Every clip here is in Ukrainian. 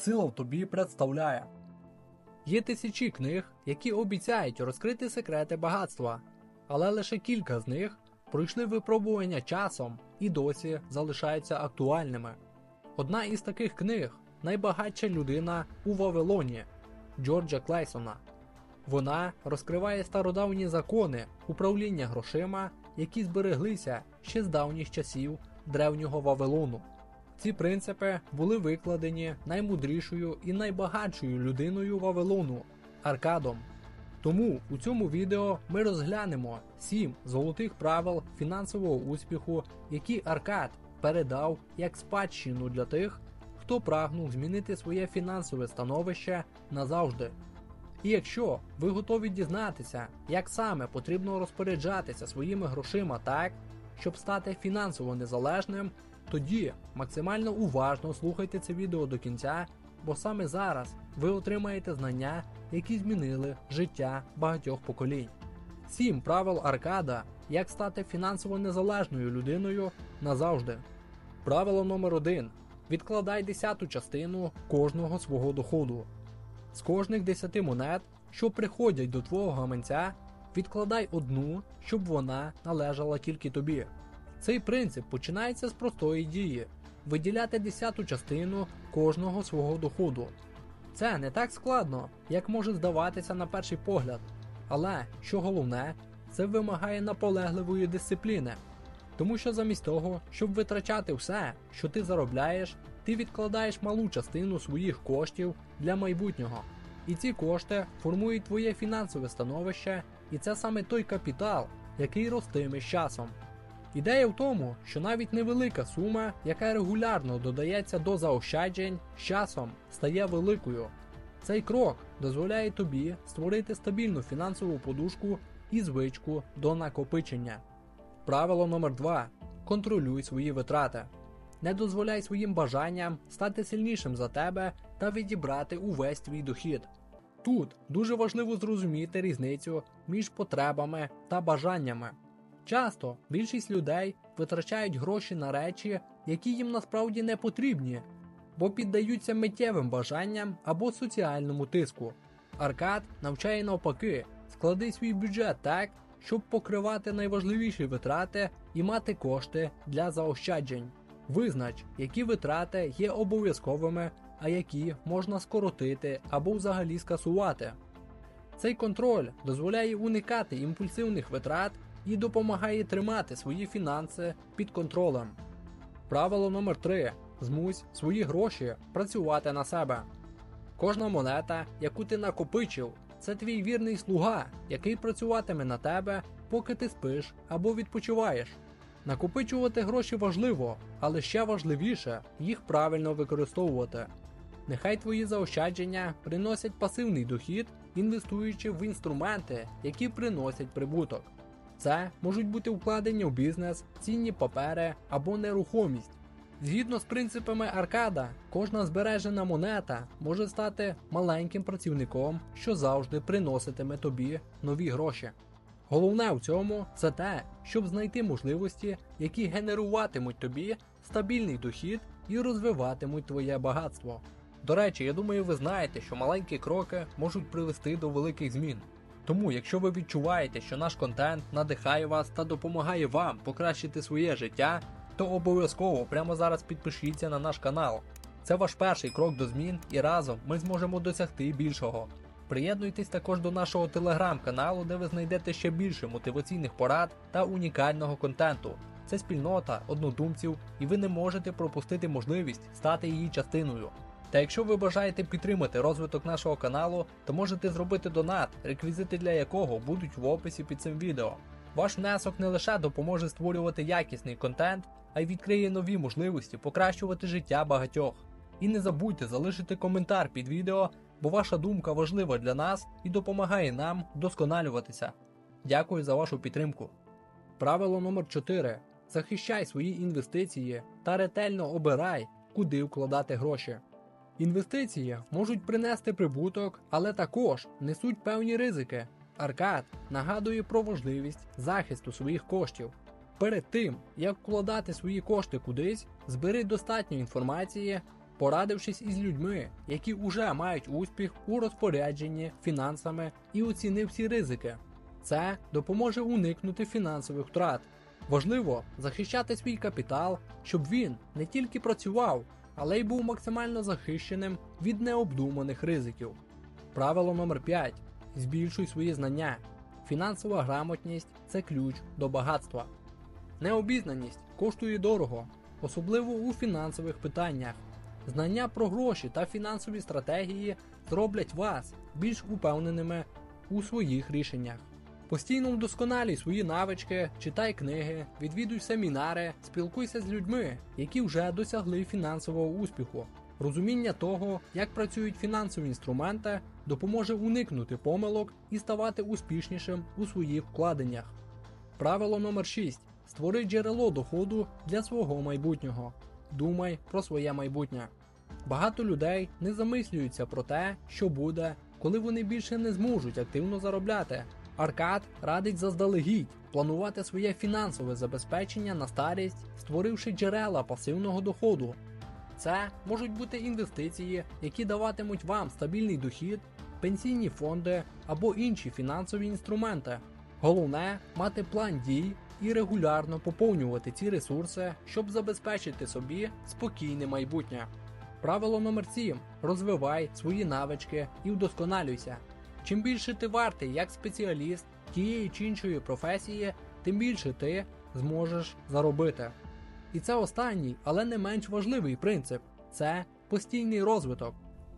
Сила тобі представляє. Є тисячі книг, які обіцяють розкрити секрети багатства, але лише кілька з них пройшли випробування часом і досі залишаються актуальними. Одна із таких книг найбагатша людина у Вавилоні Джорджа Клейсона. Вона розкриває стародавні закони управління грошима, які збереглися ще з давніх часів древнього Вавилону. Ці принципи були викладені наймудрішою і найбагатшою людиною Вавилону Аркадом. Тому у цьому відео ми розглянемо 7 золотих правил фінансового успіху, які Аркад передав як спадщину для тих, хто прагнув змінити своє фінансове становище назавжди. І якщо ви готові дізнатися, як саме потрібно розпоряджатися своїми грошима так, щоб стати фінансово незалежним, тоді максимально уважно слухайте це відео до кінця, бо саме зараз ви отримаєте знання, які змінили життя багатьох поколінь. Сім правил Аркада, як стати фінансово незалежною людиною назавжди. Правило номер 1 Відкладай десяту частину кожного свого доходу. З кожних 10 монет, що приходять до твого гаманця, відкладай одну, щоб вона належала тільки тобі. Цей принцип починається з простої дії виділяти десяту частину кожного свого доходу. Це не так складно, як може здаватися на перший погляд, але що головне, це вимагає наполегливої дисципліни. Тому що замість того, щоб витрачати все, що ти заробляєш, ти відкладаєш малу частину своїх коштів для майбутнього. І ці кошти формують твоє фінансове становище, і це саме той капітал, який ростиме з часом. Ідея в тому, що навіть невелика сума, яка регулярно додається до заощаджень, з часом стає великою. Цей крок дозволяє тобі створити стабільну фінансову подушку і звичку до накопичення. Правило номер 2 Контролюй свої витрати. Не дозволяй своїм бажанням стати сильнішим за тебе та відібрати увесь твій дохід. Тут дуже важливо зрозуміти різницю між потребами та бажаннями. Часто більшість людей витрачають гроші на речі, які їм насправді не потрібні, бо піддаються миттєвим бажанням або соціальному тиску. Аркад навчає навпаки, склади свій бюджет так, щоб покривати найважливіші витрати і мати кошти для заощаджень. Визнач, які витрати є обов'язковими, а які можна скоротити або взагалі скасувати. Цей контроль дозволяє уникати імпульсивних витрат і допомагає тримати свої фінанси під контролем. Правило номер 3 Змусь свої гроші працювати на себе. Кожна монета, яку ти накопичив, це твій вірний слуга, який працюватиме на тебе, поки ти спиш або відпочиваєш. Накопичувати гроші важливо, але ще важливіше їх правильно використовувати. Нехай твої заощадження приносять пасивний дохід, інвестуючи в інструменти, які приносять прибуток. Це можуть бути вкладення в бізнес, цінні папери або нерухомість. Згідно з принципами аркада, кожна збережена монета може стати маленьким працівником, що завжди приноситиме тобі нові гроші. Головне в цьому це те, щоб знайти можливості, які генеруватимуть тобі стабільний дохід і розвиватимуть твоє багатство. До речі, я думаю, ви знаєте, що маленькі кроки можуть привести до великих змін. Тому, якщо ви відчуваєте, що наш контент надихає вас та допомагає вам покращити своє життя, то обов'язково прямо зараз підпишіться на наш канал. Це ваш перший крок до змін, і разом ми зможемо досягти більшого. Приєднуйтесь також до нашого телеграм-каналу, де ви знайдете ще більше мотиваційних порад та унікального контенту. Це спільнота однодумців, і ви не можете пропустити можливість стати її частиною. Та якщо ви бажаєте підтримати розвиток нашого каналу, то можете зробити донат, реквізити для якого будуть в описі під цим відео. Ваш внесок не лише допоможе створювати якісний контент, а й відкриє нові можливості покращувати життя багатьох. І не забудьте залишити коментар під відео, бо ваша думка важлива для нас і допомагає нам вдосконалюватися. Дякую за вашу підтримку. Правило номер 4 Захищай свої інвестиції та ретельно обирай, куди вкладати гроші. Інвестиції можуть принести прибуток, але також несуть певні ризики. Аркад нагадує про важливість захисту своїх коштів. Перед тим, як вкладати свої кошти кудись, збери достатньо інформації порадившись із людьми, які уже мають успіх у розпорядженні фінансами і оцінив всі ризики. Це допоможе уникнути фінансових втрат. Важливо захищати свій капітал, щоб він не тільки працював, але й був максимально захищеним від необдуманих ризиків. Правило номер 5. Збільшуй свої знання. Фінансова грамотність це ключ до багатства. Необізнаність коштує дорого, особливо у фінансових питаннях. Знання про гроші та фінансові стратегії зроблять вас більш упевненими у своїх рішеннях. Постійно вдосконалюй свої навички, читай книги, відвідуй семінари, спілкуйся з людьми, які вже досягли фінансового успіху. Розуміння того, як працюють фінансові інструменти, допоможе уникнути помилок і ставати успішнішим у своїх вкладеннях. Правило номер 6. Створи джерело доходу для свого майбутнього. Думай про своє майбутнє. Багато людей не замислюються про те, що буде, коли вони більше не зможуть активно заробляти. Аркад радить заздалегідь планувати своє фінансове забезпечення на старість, створивши джерела пасивного доходу. Це можуть бути інвестиції, які даватимуть вам стабільний дохід, пенсійні фонди або інші фінансові інструменти. Головне мати план дій і регулярно поповнювати ці ресурси, щоб забезпечити собі спокійне майбутнє. Правило номер 7. Розвивай свої навички і вдосконалюйся. Чим більше ти вартий як спеціаліст тієї чи іншої професії, тим більше ти зможеш заробити. І це останній, але не менш важливий принцип це постійний розвиток.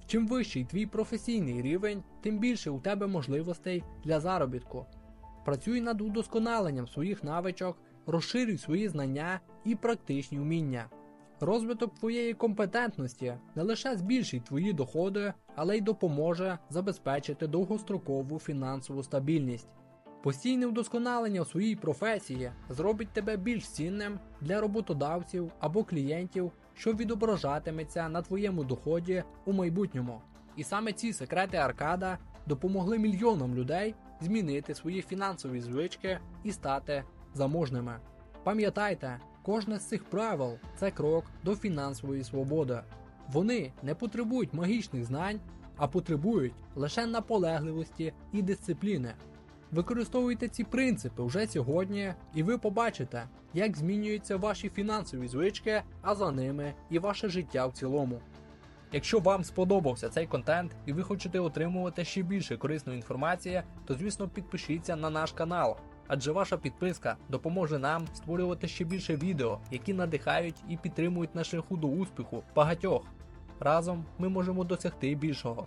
Чим вищий твій професійний рівень, тим більше у тебе можливостей для заробітку. Працюй над удосконаленням своїх навичок, розширюй свої знання і практичні вміння. Розвиток твоєї компетентності не лише збільшить твої доходи, але й допоможе забезпечити довгострокову фінансову стабільність. Постійне вдосконалення в своїй професії зробить тебе більш цінним для роботодавців або клієнтів, що відображатиметься на твоєму доході у майбутньому. І саме ці секрети Аркада допомогли мільйонам людей змінити свої фінансові звички і стати заможними. Пам'ятайте, кожне з цих правил це крок до фінансової свободи. Вони не потребують магічних знань, а потребують лише наполегливості і дисципліни. Використовуйте ці принципи вже сьогодні, і ви побачите, як змінюються ваші фінансові звички, а за ними і ваше життя в цілому. Якщо вам сподобався цей контент і ви хочете отримувати ще більше корисної інформації, то звісно підпишіться на наш канал, адже ваша підписка допоможе нам створювати ще більше відео, які надихають і підтримують на шляху до успіху багатьох. Разом ми можемо досягти більшого.